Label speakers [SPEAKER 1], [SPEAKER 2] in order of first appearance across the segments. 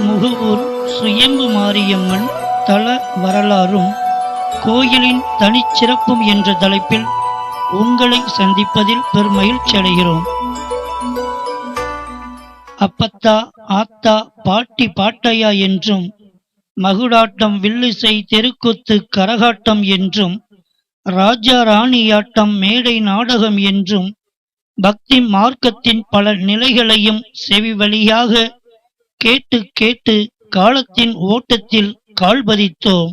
[SPEAKER 1] முகவூர் சுயம்பு மாரியம்மன் தல வரலாறும் கோயிலின் தனிச்சிறப்பும் என்ற தலைப்பில் உங்களை சந்திப்பதில் பெருமகிழ்ச்சி அடைகிறோம். அப்பத்தா ஆத்தா பாட்டி பாட்டையா என்றும் மகுடாட்டம் வில்லிசை தெருக்கூத்து கரகாட்டம் என்றும் ராஜா ராணியாட்டம் மேடை நாடகம் என்றும் பக்தி மார்க்கத்தின் பல நிலைகளையும் செவி வழியாக கேட்டு கேட்டு காலத்தின் ஓட்டத்தில் கால்பதித்தோம்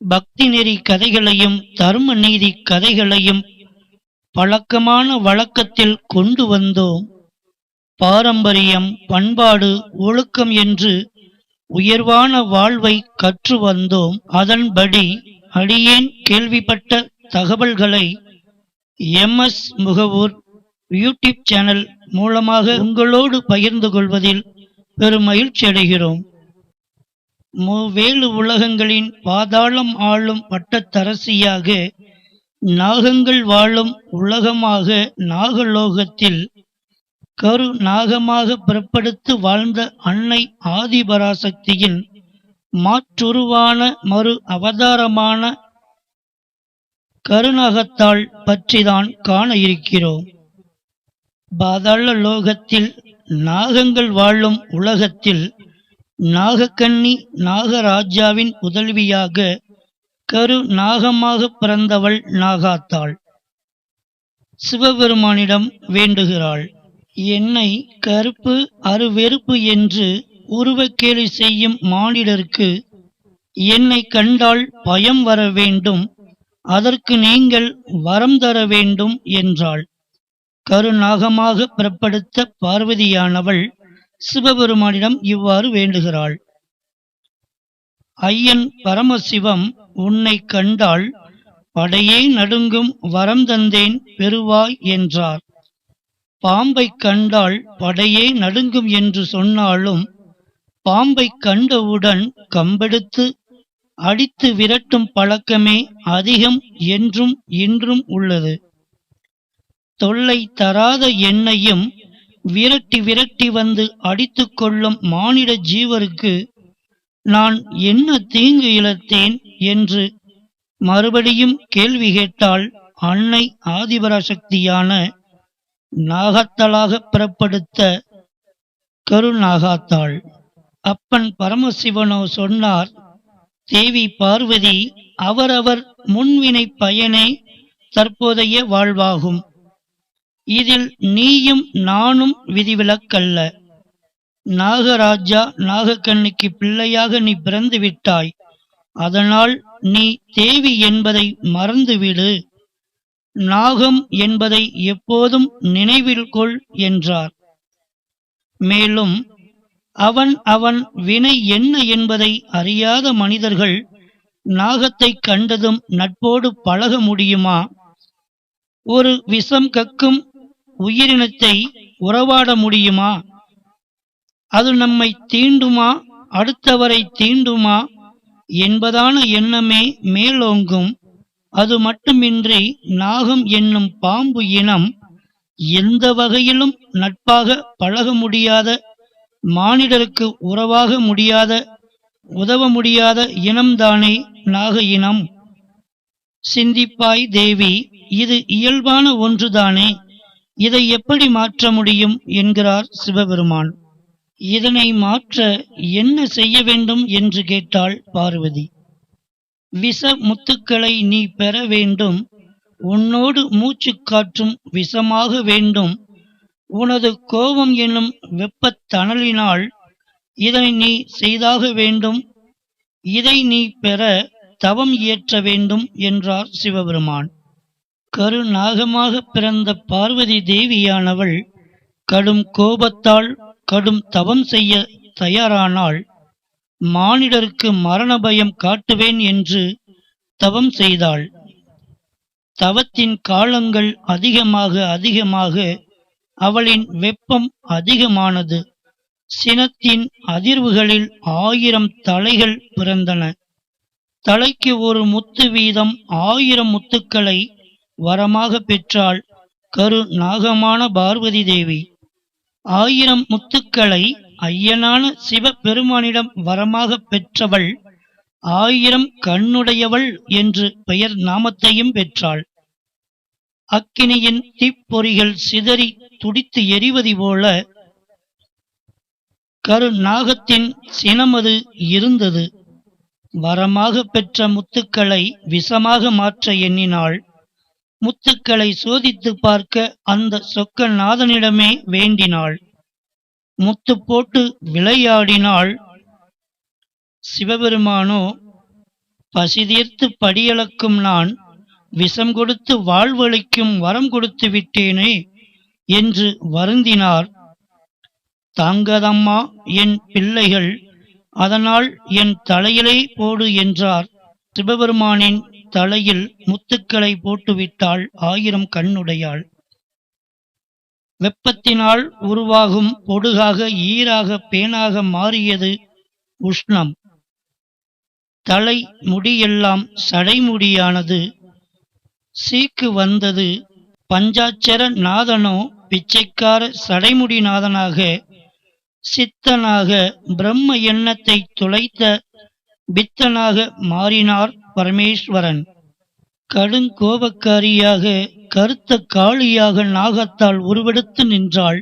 [SPEAKER 1] பக்தி நெறி கதைகளையும் தர்ம நீதி கதைகளையும் பழக்கமான வழக்கத்தில் கொண்டு வந்தோம். பாரம்பரியம் பண்பாடு ஒழுக்கம் என்று உயர்வான வாழ்வை கற்று வந்தோம். அதன்படி அடியேன் கேள்விப்பட்ட தகவல்களை எம்எஸ் முகவூர் யூடியூப் சேனல் மூலமாக உங்களோடு பகிர்ந்து கொள்வதில் பெருமகிழ்ச்சி அடைகிறோம் வேலு உலகங்களின் பாதாளம் ஆளும் பட்டத்தரசியாக நாகங்கள் வாழும் உலகமாக நாகலோகத்தில் கரு நாகமாக பிறப்படுத்து வாழ்ந்த அன்னை ஆதிபராசக்தியின் மாற்றுருவான மறு அவதாரமான கருநாகத்தாள் பற்றிதான் காண இருக்கிறோம். பாதாள லோகத்தில் நாகங்கள் வாழும் உலகத்தில் நாகக்கன்னி நாகராஜாவின் புதல்வியாக கரு நாகமாக பிறந்தவள் நாகாத்தாள். சிவபெருமானிடம் வேண்டுகிறாள் என்னை கருப்பு அருவெறுப்பு என்று உருவக்கேலி செய்யும் மானிடருக்கு என்னை கண்டால் பயம் வர வேண்டும் அதற்கு நீங்கள் வரம் தர வேண்டும் என்றாள். கருநாகமாக பிறப்படுத்த பார்வதியானவள் சிவபெருமானிடம் இவ்வாறு வேண்டுகிறாள். ஐயன் பரமசிவம் உன்னை கண்டால் படையே நடுங்கும் வரம் தந்தேன் பெறுவாய் என்றார். பாம்பை கண்டால் படையே நடுங்கும் என்று சொன்னாலும் பாம்பை கண்டவுடன் கம்பெடுத்து அடித்து விரட்டும் பழக்கமே அதிகம் என்றும் இன்றும் உள்ளது. தொல்லை தராத எண்ணையும் விரட்டி விரட்டி வந்து அடித்து கொள்ளும் மானிட ஜீவருக்கு நான் என்ன தீங்கு இழத்தேன் என்று மறுபடியும் கேள்வி கேட்டால் அன்னை ஆதிபராசக்தியான நாகத்தலாக பிறப்படுத்த கருநாகாத்தாள். அப்பன் பரமசிவனோ சொன்னார் தேவி பார்வதி அவரவர் முன்வினை பயனே தற்போதைய வாழ்வாகும். இதில் நீயும் நானும் விதிவிலக்கல்ல. நாகராஜா நாகக்கண்ணிக்கு பிள்ளையாக நீ பிறந்து விட்டாய். அதனால் நீ தேவி என்பதை மறந்துவிடு. நாகம் என்பதை எப்போதும் நினைவில் கொள் என்றார். மேலும் அவன் அவன் வினை என்ன என்பதை அறியாத மனிதர்கள் நாகத்தை கண்டதும் நட்போடு பழக முடியுமா? ஒரு விஷம் கக்கும் உயிரினத்தை உறவாட முடியுமா? அது நம்மை தீண்டுமா? அடுத்தவரை தீண்டுமா? என்பதான எண்ணமே மேலோங்கும். அது மட்டுமின்றி நாகம் என்னும் பாம்பு இனம் எந்த வகையிலும் நட்பாக பழக முடியாத மானிடருக்கு உறவாக முடியாத உதவ முடியாத இனம்தானே நாக இனம்? சிந்திப்பாய் தேவி இது இயல்பான ஒன்றுதானே? இதை எப்படி மாற்ற முடியும் என்கிறார் சிவபெருமான். இதனை மாற்ற என்ன செய்ய வேண்டும் என்று கேட்டாள் பார்வதி. விஷ முத்துக்களை நீ பெற வேண்டும் உன்னோடு மூச்சு காற்றும் விஷமாக வேண்டும் உனது கோபம் என்னும் வெப்பத்தணலினால் இதனை இதை நீ செய்தாக வேண்டும் இதை நீ பெற தவம் இயற்ற வேண்டும் என்றார் சிவபெருமான். கருநாகமாக பிறந்த பார்வதி தேவியானவள் கடும் கோபத்தால் கடும் தவம் செய்ய தயாரானாள் மானிடருக்கு மரண பயம் காட்டுவேன் என்று தவம் செய்தாள். தவத்தின் காலங்கள் அதிகமாக அதிகமாக அவளின் வெப்பம் அதிகமானது. சினத்தின் அதிர்வுகளில் ஆயிரம் தலைகள் பிறந்தன. தலைக்கு ஒரு முத்து வீதம் ஆயிரம் முத்துக்களை வரமாக பெற்றாள் கரு நாகமான பார்வதி தேவி. ஆயிரம் முத்துக்களை ஐயனான சிவபெருமானிடம் வரமாகப் பெற்றவள் ஆயிரம் கண்ணுடையவள் என்று பெயர் நாமத்தையும் பெற்றாள். அக்கினியின் தீப்பொறிகள் சிதறி துடித்து எரிவது போல கரு நாகத்தின் சினமது இருந்தது. வரமாக பெற்ற முத்துக்களை விஷமாக மாற்ற எண்ணினாள். முத்துக்களை சோதித்து பார்க்க அந்த சொக்க நாதனிடமே வேண்டினாள். முத்து போட்டு விளையாடினாள். சிவபெருமானோ பசிதீர்த்து படியளக்கும் நான் விஷம் கொடுத்து வாழ்வளிக்கும் வரம் கொடுத்து விட்டேனே என்று வருந்தினார். தாங்கதம்மா என் பிள்ளைகள் அதனால் என் தலையிலே போடு என்றார் சிவபெருமானின் தலையில் முத்துக்களை போட்டுவிட்டாள் ஆயிரம் கண்ணுடையாள். வெப்பத்தினால் உருவாகும் பொடுகாக ஈராக பேனாக மாறியது உஷ்ணம். தலை முடியெல்லாம் சடைமுடியானது. சீக்கு வந்தது பஞ்சாட்சர நாதனோ பிச்சைக்கார சடைமுடி நாதனாக சித்தனாக பிரம்ம எண்ணத்தை துளைத்த பித்தனாக மாறினார் பரமேஸ்வரன். கடுங்கோபக்காரியாக கருத்த காளியாக நாகத்தால் உருவெடுத்து நின்றாள்.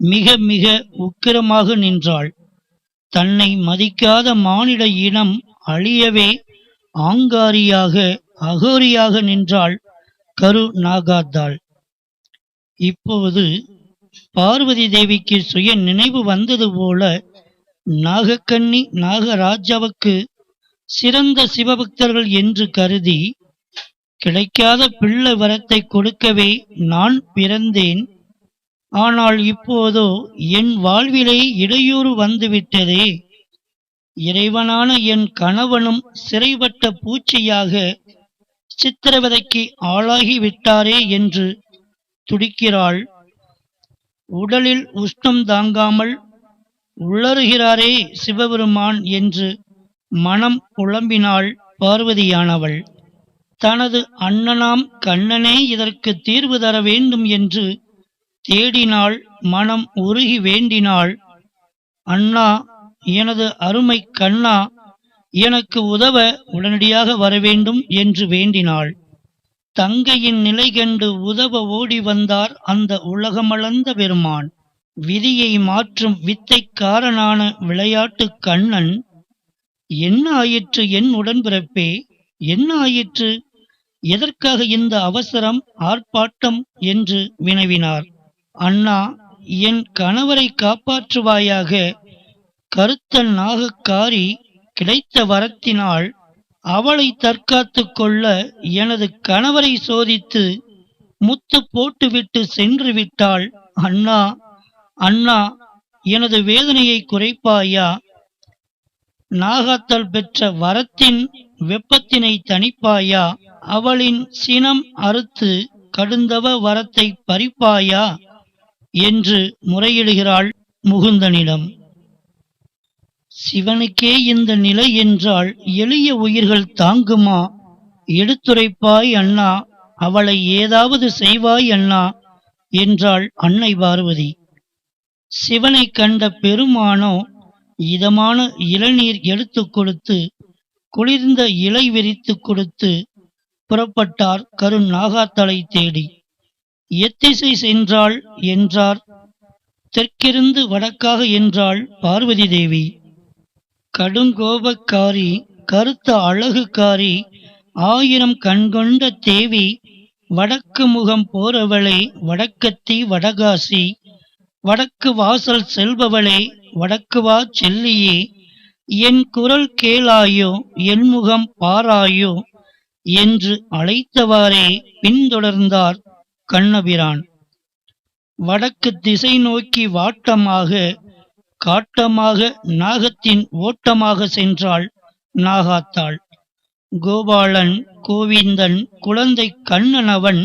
[SPEAKER 1] மிக மிக உக்கிரமாக நின்றாள். தன்னை மதிக்காத மானிட இனம் அழியவே ஆங்காரியாக அகோரியாக நின்றாள் கரு நாகாத்தாள். இப்போது பார்வதி தேவிக்கு சுய நினைவு வந்தது போல நாகக்கண்ணி நாகராஜாவுக்கு சிறந்த சிவபக்தர்கள் என்று கருதி கிடைக்காத பிள்ளை வரத்தை கொடுக்கவே நான் பிறந்தேன். ஆனால் இப்போதோ என் வாழ்விலே இடையூறு வந்துவிட்டதே. இறைவனான என் கணவனும் சிறைப்பட்ட பூச்சியாக சித்திரவதைக்கு ஆளாகி விட்டாரே என்று துடிக்கிறாள். உடலில் உஷ்ணம் தாங்காமல் உளறுகிறாரே சிவபெருமான் என்று மனம் புலம்பினாள் பார்வதியானவள் தனது அண்ணனாம் கண்ணனே இதற்கு தீர்வு தர வேண்டும் என்று தேடினாள் மனம் உருகி வேண்டினாள். அண்ணா எனது அருமை கண்ணா எனக்கு உதவ உடனடியாக வரவேண்டும் என்று வேண்டினாள். தங்கையின் நிலை கண்டு உதவ ஓடி வந்தார் அந்த உலகமளந்த பெருமான். விதியை மாற்றும் வித்தைக்காரனான விளையாட்டு கண்ணன் என்ன ஆயிற்று என் உடன்பிறப்பே என்ன ஆயிற்று எதற்காக இந்த அவசரம் ஆர்ப்பாட்டம் என்று வினவினார். அண்ணா என் கணவரை காப்பாற்றுவாயாக கருத்த நாகக்காரி கிடைத்த வரத்தினால் அவளை தற்காத்து கொள்ள எனது கணவரை சோதித்து முத்து போட்டுவிட்டு சென்று விட்டாள். அண்ணா அண்ணா எனது வேதனையை குறைப்பாயா? நாகாத்தல் பெற்ற வரத்தின் வெப்பத்தினை தணிப்பாயா? அவளின் சினம் அறுத்து கடுந்தவ வரத்தை பறிப்பாயா? என்று முறையிடுகிறாள் முகுந்தனிடம். சிவனுக்கே இந்த நிலை என்றால் எளிய உயிர்கள் தாங்குமா? எடுத்துரைப்பாய் அண்ணா அவளை ஏதாவது செய்வாய் அண்ணா? என்றாள் அன்னை பார்வதி. சிவனை கண்ட பெருமானோ இதமான இளநீர் எடுத்துக் கொடுத்து குளிர்ந்த இலை விரித்து கொடுத்து புறப்பட்டார் கருண் நாகாத்தலை தேடி. எத்திசை சென்றாள் என்றார் தெற்கிருந்து வடக்காக என்றாள் பார்வதி தேவி. கடுங்கோபக்காரி கருத்த அழகுக்காரி ஆயிரம் கண்கொண்ட தேவி வடக்கு முகம் போறவளே வடக்கத்தி வடகாசி வடக்கு வாசல் செல்பவளே வடக்கு வா செல்லியே என் குரல் கேளாயோ என் முகம் பாராயோ என்று அழைத்தவாறே பின்தொடர்ந்தார் கண்ணபிரான். வடக்கு திசை நோக்கி வாட்டமாக காட்டமாக நாகத்தின் ஓட்டமாக சென்றாள் நாகாத்தாள். கோபாலன் கோவிந்தன் குழந்தை கண்ணனவன்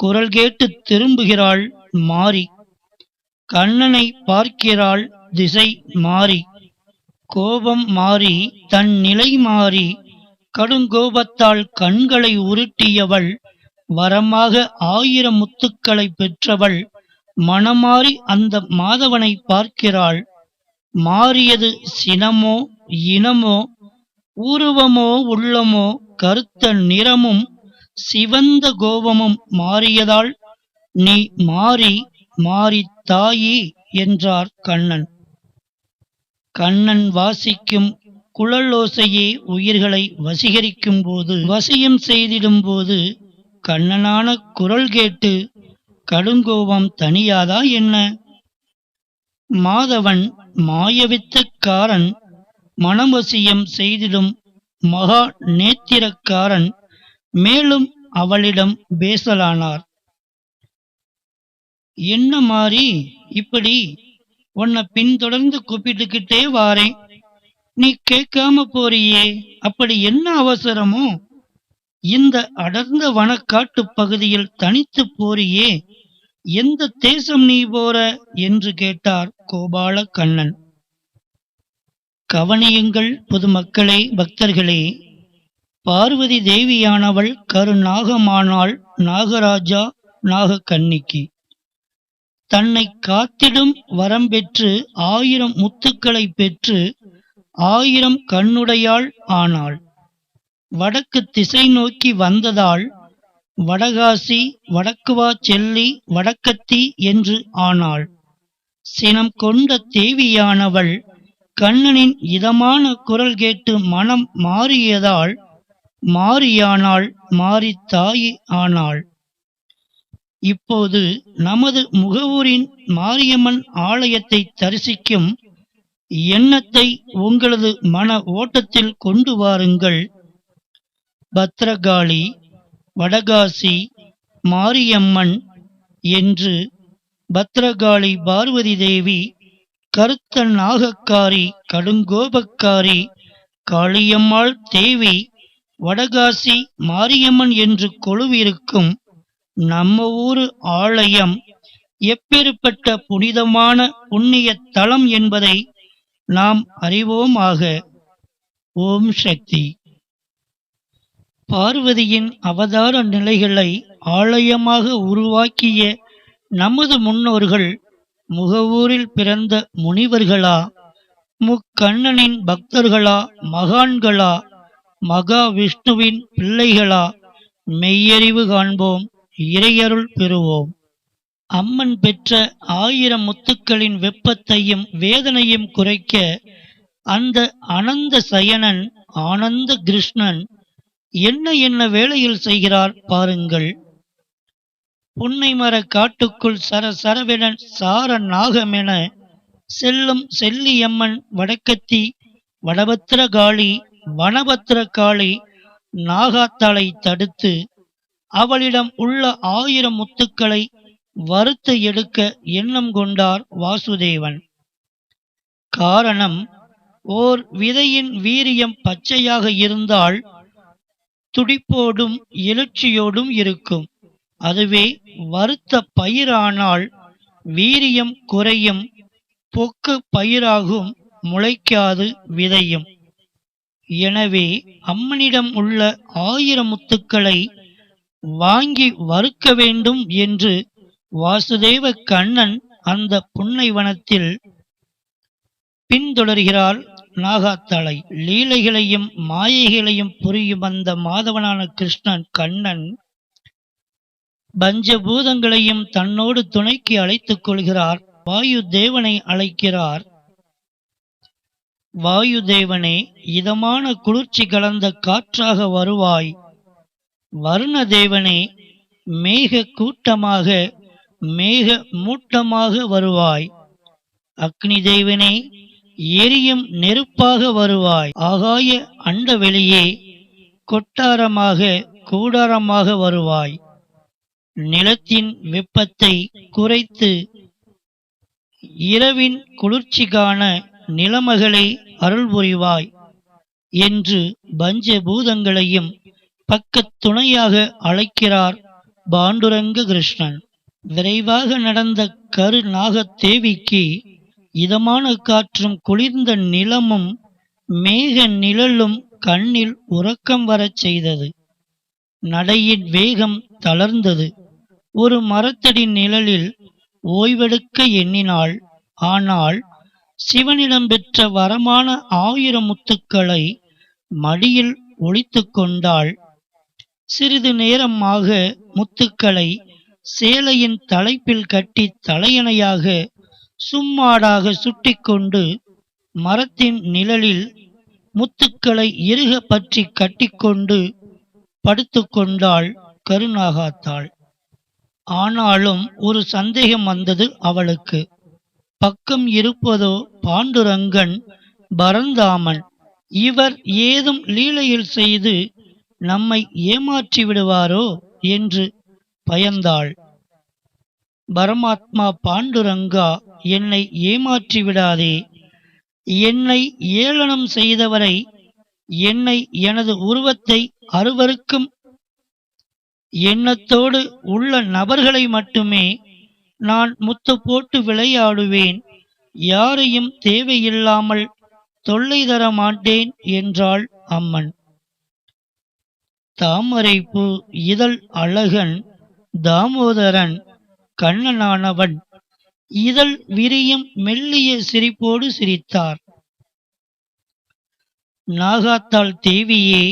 [SPEAKER 1] குரல் கேட்டு திரும்புகிறாள் மாறி கண்ணனை பார்க்கிறாள் திசை மாறி. கோபம் மாறி தன் நிலை மாறி. கடுங்கோபத்தால் கண்களை உருட்டியவள் வரமாக ஆயிரம் முத்துக்களை பெற்றவள் மனமாறி அந்த மாதவனை பார்க்கிறாள். மாறியது சினமோ இனமோ ஊர்வமோ உள்ளமோ கருத்த நிறமும் சிவந்த கோபமும் மாறியதால் நீ மாறி மாறி தாயி என்றார் கண்ணன். கண்ணன் வாசிக்கும் குழலோசையே உயிர்களை வசீகரிக்கும் போது வசியம் செய்திடும் போது கண்ணனான குரல் கேட்டு கடுங்கோபம் தனியாதா என்ன? மாதவன் மாயவித்தக்காரன் மனவசியம் செய்திடும் மகா நேத்திரக்காரன் மேலும் அவளிடம் பேசலானார். என்ன மாறி? இப்படி. உன்னை பின்தொடர்ந்து கூப்பிட்டுக்கிட்டே வாரேன். நீ கேட்காம போறியே. அப்படி என்ன அவசரமோ? இந்த அடர்ந்த வனக்காட்டு பகுதியில் தனித்து போறியே. எந்த தேசம் நீ போற? என்று கேட்டார் கோபால கண்ணன் கவனியுங்கள் பொதுமக்களே பக்தர்களே. பார்வதி தேவியானவள் கருநாகமானாள் நாகராஜா நாகக்கன்னிக்கு. தன்னை காத்திடும் வரம் பெற்று ஆயிரம் முத்துக்களை பெற்று ஆயிரம் கண்ணுடையாள் ஆனாள். வடக்கு திசை நோக்கி வந்ததால் வடகாசி வடக்குவா செல்லி வடக்கத்தி என்று ஆனாள். சினம் கொண்ட தேவியானவள் கண்ணனின் இதமான குரல் கேட்டு மனம் மாறியதால் மாறியானாள் மாறி தாயி ஆனாள். இப்போது நமது முகவூரின் மாரியம்மன் ஆலயத்தை தரிசிக்கும் எண்ணத்தை உங்களது மன ஓட்டத்தில் கொண்டு வாருங்கள். பத்ரகாளி வடகாசி மாரியம்மன் என்று பத்ரகாளி பார்வதி தேவி கருத்த நாகக்காரி கடுங்கோபக்காரி காளியம்மாள் தேவி வடகாசி மாரியம்மன் என்று கொழுவிருக்கும் நம்ம ஊரு ஆலயம் எப்பேற்பட்ட புனிதமான புண்ணிய தலம் என்பதை நாம் அறிவோமாக. ஓம் சக்தி. பார்வதியின் அவதார நிலைகளை ஆலயமாக உருவாக்கிய நமது முன்னோர்கள் முகவூரில் பிறந்த முனிவர்களா முக்கண்ணனின் பக்தர்களா மகான்களா மகா விஷ்ணுவின் பிள்ளைகளா மெய்யறிவு காண்போம். இறையருள் பெறுவோம். அம்மன் பெற்ற ஆயிரம் முத்துக்களின் வெப்பத்தையும் வேதனையும் குறைக்க அந்த அனந்த சயனன் ஆனந்த கிருஷ்ணன் என்ன என்ன வேளையில் செய்கிறார் பாருங்கள். புன்னை மர காட்டுக்குள் சர சரவென சார நாகமென செல்லும் செல்லியம்மன் வடக்கத்தி வடபத்திரகாளி வனபத்திரகாளி நாகாத்தாளை தடுத்து அவளிடம் உள்ள ஆயிரம் முத்துக்களை வறுத்து எடுக்க எண்ணம் கொண்டார் வாசுதேவன். காரணம் ஓர் விதையின் வீரியம் பச்சையாக இருந்தால் துடிப்போடும் எழுச்சியோடும் இருக்கும். அதுவே வறுத்த பயிரானால் வீரியம் குறையும் பொக்கு பயிராகும் முளைக்காது விதையும். எனவே அம்மனிடம் உள்ள ஆயிரம் முத்துக்களை வாங்கி வறுக்க வேண்டும் என்று வாசுதேவ கண்ணன் அந்த புன்னைவனத்தில் பின்தொடர்கிறாள். நாகாத்தலை லீலைகளையும் மாயைகளையும் புரியும் அந்த மாதவனான கிருஷ்ணன் கண்ணன் பஞ்சபூதங்களையும் தன்னோடு துணைக்கு அழைத்துக் கொள்கிறார். வாயு தேவனை அழைக்கிறார். வாயு தேவனே இதமான குளிர்ச்சி கலந்த காற்றாக வருவாய். வருண தேவனே மேக கூட்டமாக மேக மூட்டமாக வருவாய். அக்னி தேவனே எரியும் நெருப்பாக வருவாய். ஆகாய அண்டவெளியே கொட்டாரமாக கூடாரமாக வருவாய். நிலத்தின் வெப்பத்தை குறைத்து இரவின் குளிர்ச்சி காண நிலமகளே அருள் புரிவாய் என்று பஞ்சபூதங்களையும் பக்கத் துணையாக அழைக்கிறார் பாண்டுரங்க கிருஷ்ணன். விரைவாக நடந்த கரு நாகத்தேவிக்கு இதமான காற்றும் குளிர்ந்த நிலமும் மேக நிழலும் கண்ணில் உறக்கம் வரச் செய்தது. நடையின் வேகம் தளர்ந்தது. ஒரு மரத்தடி நிழலில் ஓய்வெடுக்க எண்ணினாள். ஆனால் சிவனிடம் பெற்ற வரமான ஆயிரம் முத்துக்களை மடியில் ஒழித்து கொண்டாள். சிறிது நேரமாக முத்துக்களை சேலையின் தலைப்பில் கட்டி தலையணையாக சும்மாடாக சுட்டிக்கொண்டு மரத்தின் நிழலில் முத்துக்களை இறுக பற்றி கட்டிக்கொண்டு படுத்துக்கொண்டாள் கருணாகாத்தாள். ஆனாலும் ஒரு சந்தேகம் வந்தது அவளுக்கு. பக்கம் இருப்பதோ பாண்டுரங்கன் பரந்தாமன் இவர் ஏதும் லீலையில் செய்து நம்மை ஏமாற்றி விடுவாரோ என்று பயந்தாள். பரமாத்மா பாண்டுரங்கா என்னை ஏமாற்றி விடாதே. என்னை ஏளனம் செய்தவரை என்னை எனது உருவத்தை அருவருக்கும் எண்ணத்தோடு உள்ள நபர்களை மட்டுமே நான் முத்து போட்டு விளையாடுவேன். யாரையும் தேவையில்லாமல் தொல்லை தர மாட்டேன் என்றாள் அம்மன். தாமரைப்பு இதழ் அழகன் தாமோதரன் கண்ணனானவன். இதழ் விரியும் மெல்லிய சிரிப்போடு சிரித்தார். நாகாத்தாள் தேவியே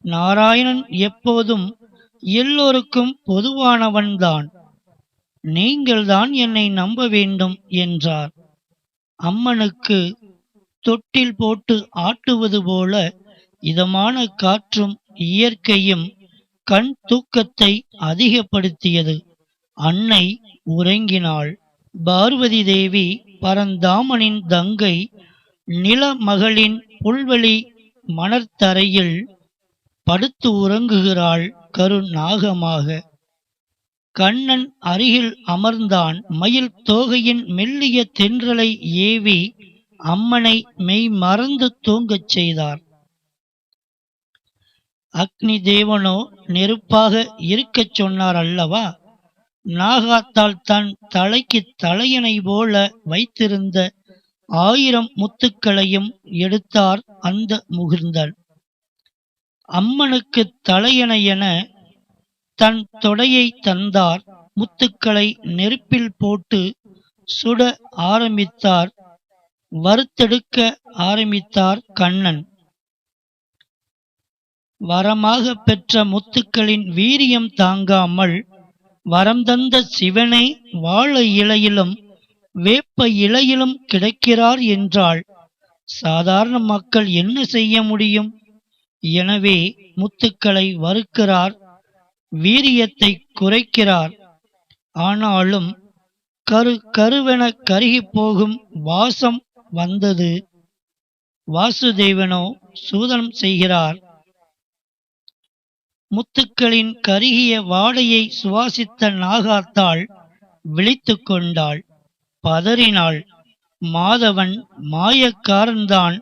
[SPEAKER 1] நாராயணன் எப்போதும் எல்லோருக்கும் பொதுவானவன்தான். நீங்கள்தான் என்னை நம்ப வேண்டும் என்றார். அம்மனுக்கு தொட்டில் போட்டு ஆட்டுவது போல இதமான காற்றும் இயற்கையும் கண் தூக்கத்தை அதிகப்படுத்தியது. அன்னை உறங்கினாள். பார்வதி தேவி பரந்தாமனின் தங்கை நிலமகளின் புல்வெளி மணற்தரையில் படுத்து உறங்குகிறாள் கருநாகமாக. கண்ணன் அருகில் அமர்ந்தான். மயில் தோகையின் மெல்லிய தென்றலை ஏவி அம்மனை மெய் மறந்து தூங்கச் செய்தார். அக்னி தேவனோ நெருப்பாக இருக்கச் சொன்னார் அல்லவா? நாகாத்தால் தன் தலைக்கு தலையணை போல வைத்திருந்த ஆயிரம் முத்துக்களையும் எடுத்தார் அந்த முகிர்ந்தன். அம்மனுக்கு தலையணை என தன் தொடையை தந்தார். முத்துக்களை நெருப்பில் போட்டு சுட ஆரம்பித்தார். வறுத்தெடுக்க ஆரம்பித்தார் கண்ணன். வரமாக பெற்ற முத்துக்களின் வீரியம் தாங்காமல் வரம் தந்த சிவனை வாழ இலையிலும் வேப்ப இலையிலும் கிடைக்கிறார் என்றால் சாதாரண மக்கள் என்ன செய்ய முடியும்? எனவே முத்துக்களை வறுக்கிறார் வீரியத்தை குறைக்கிறார். ஆனாலும் கரு கருவென கருகி போகும் வாசம் வந்தது. வாசுதேவனோ சூதனம் செய்கிறார். முத்துக்களின் கருகிய வாடையை சுவாசித்த நாகாத்தாள் விழித்து கொண்டாள். பதறினாள். மாதவன் மாயக்காரன்தான்.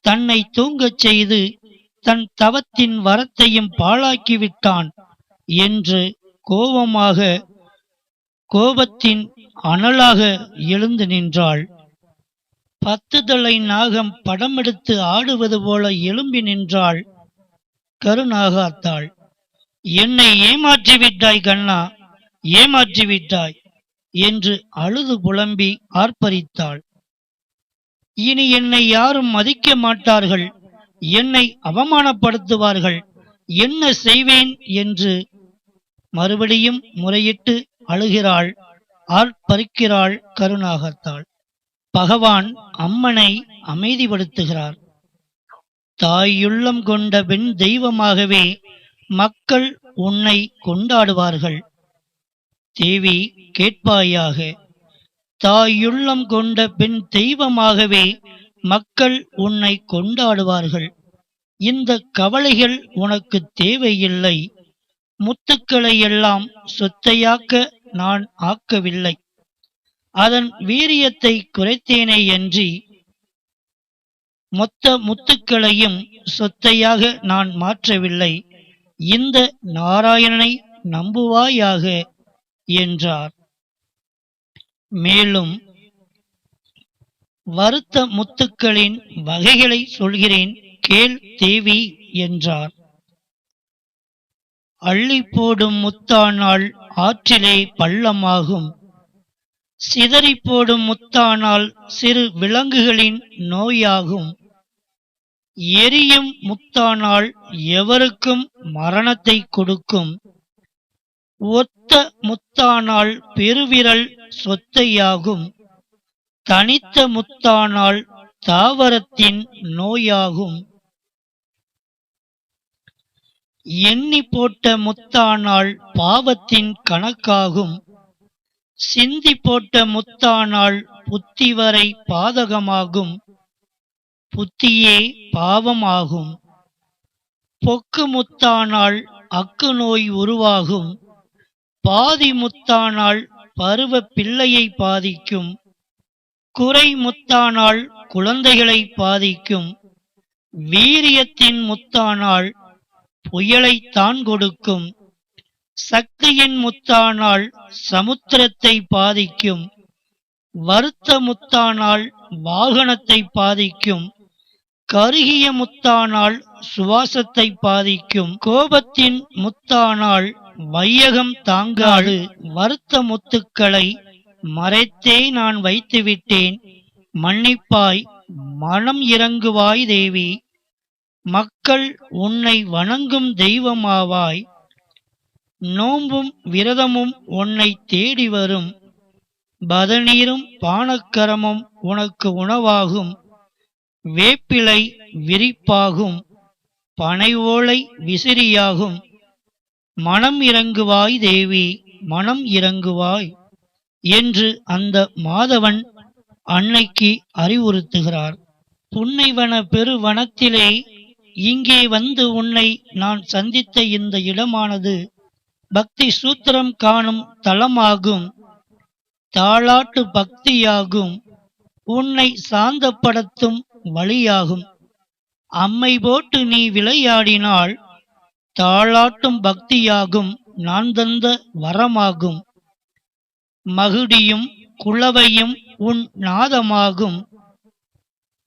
[SPEAKER 1] தன்னை தூங்கச் செய்து தன் தவத்தின் வரத்தையும் பாழாக்கிவிட்டான் என்று கோபமாக கோபத்தின் அனலாக எழுந்து நின்றாள். பத்து தலை நாகம் படமெடுத்து ஆடுவது போல எழும்பி நின்றாள் கருநாகாத்தாள். என்னை ஏமாற்றி விட்டாய் கண்ணா ஏமாற்றி விட்டாய் என்று அழுது புலம்பி ஆர்ப்பரித்தாள். இனி என்னை யாரும் மதிக்க மாட்டார்கள் என்னை அவமானப்படுத்துவார்கள் என்ன செய்வேன் என்று மறுபடியும் முறையிட்டு அழுகிறாள் ஆர்ப்பரிக்கிறாள் கருணாகத்தாள் பகவான் அம்மனை அமைதிப்படுத்துகிறார். தாயுள்ளம் கொண்ட பெண் தெய்வமாகவே மக்கள் உன்னை கொண்டாடுவார்கள். தேவி கேட்பாயாக தாயுள்ளம் கொண்ட பெண் தெய்வமாகவே மக்கள் உன்னை கொண்டாடுவார்கள். இந்த கவலைகள் உனக்கு தேவையில்லை. முத்துக்களை எல்லாம் சொத்தையாக்க நான் ஆக்கவில்லை. அதன் வீரியத்தை குறைத்தேனே என்றி மொத்த முத்துக்களையும் சொத்தையாக நான் மாற்றவில்லை. இந்த நாராயணனை நம்புவாயாக என்றார். மேலும் வருத்த முத்துக்களின் வகைகளை சொல்கிறேன் கேள் தேவி என்றார். அள்ளி போடும் முத்தானால் ஆற்றிலே பள்ளமாகும். சிதறிப் போடும் முத்தானால் சிறு விலங்குகளின் நோயாகும். எரியும் முத்தானால் எவருக்கும் மரணத்தை கொடுக்கும். ஒத்த முத்தானால் பெருவிரல் சொத்தையாகும். தனித்த முத்தானால் தாவரத்தின் நோயாகும். எண்ணி போட்ட முத்தானால் பாவத்தின் கணக்காகும். சிந்தி போட்ட முத்தானால் புத்திவரை பாதகமாகும். புத்தியே பாவமாகும். பொக்கு முத்தானால் அக்கு நோய் உருவாகும். பாதி முத்தானால் பருவ பிள்ளையை பாதிக்கும். குறை முத்தானால் குழந்தைகளை பாதிக்கும். வீரியத்தின் முத்தானால் புயலைத்தான் கொடுக்கும். சக்தியின் முத்தானால் சமுத்திரத்தை பாதிக்கும். வருத்த முத்தானால் வாகனத்தை பாதிக்கும். கருகிய முத்தானால் சுவாசத்தை பாதிக்கும். கோபத்தின் முத்தானால் வையகம் தாங்காது. வருத்த முத்துக்களை மறைத்தே நான் வைத்துவிட்டேன். மன்னிப்பாய் மனம் இறங்குவாய் தேவி. மக்கள் உன்னை வணங்கும் தெய்வமாவாய். நோம்பும் விரதமும் உன்னை தேடி வரும். பதநீரும் பானக்கரமும் உனக்கு உணவாகும். வேப்பிலை விரிப்பாகும் பனை ஓலை விசிறியாகும். மனம் இறங்குவாய் தேவி மனம் இறங்குவாய் என்று அந்த மாதவன் அன்னைக்கு அறிவுறுத்துகிறார். புன்னைவன பெருவனத்திலே இங்கே வந்து உன்னை நான் சந்தித்த இந்த இடமானது பக்தி சூத்திரம் காணும் தலமாகும் தாளாட்டு பக்தியாகும். உன்னை சாந்தப்படுத்தும் வழியாகும். அம்மை போட்டு நீ விளையாடினால் தாளாட்டும் பக்தியாகும் நான் தந்த வரமாகும். மகுடியும் குளவையும் உன் நாதமாகும்.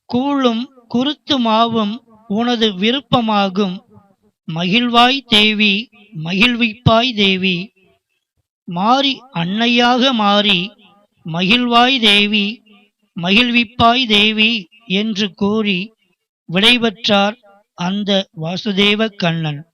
[SPEAKER 1] கூழும் குருத்து மாவும் உனது விருப்பமாகும். மகிழ்வாய் தேவி மகிழ்விப்பாய் தேவி. மாறி அன்னையாக மாறி மகிழ்வாய் தேவி மகிழ்விப்பாய் தேவி. என்று கூறி விடைபெற்றார் அந்த வாசுதேவ கண்ணன்.